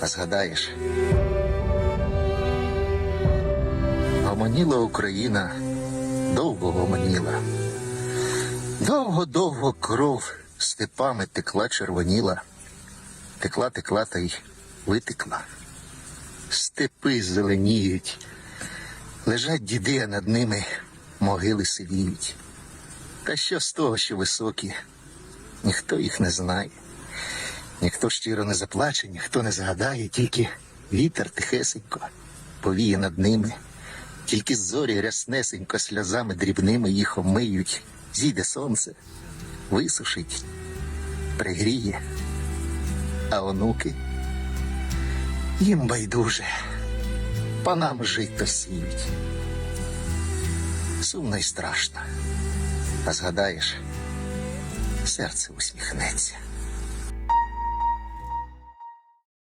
А згадаєш, гомоніла Україна, довго гомоніла. Довго-довго кров степами текла червоніла. Текла, текла та й витекла. Степи зеленіють, лежать діди, а над ними могили сивіють. Та що з того, що високі, ніхто їх не знає. Ніхто щиро не заплаче, ніхто не згадає, тільки вітер тихесенько повіє над ними, тільки зорі ряснесенько сльозами дрібними їх омиють, зійде сонце, висушить, пригріє, а онуки їм байдуже, панам жито сіють. Сумно й страшно, а згадаєш, серце усміхнеться.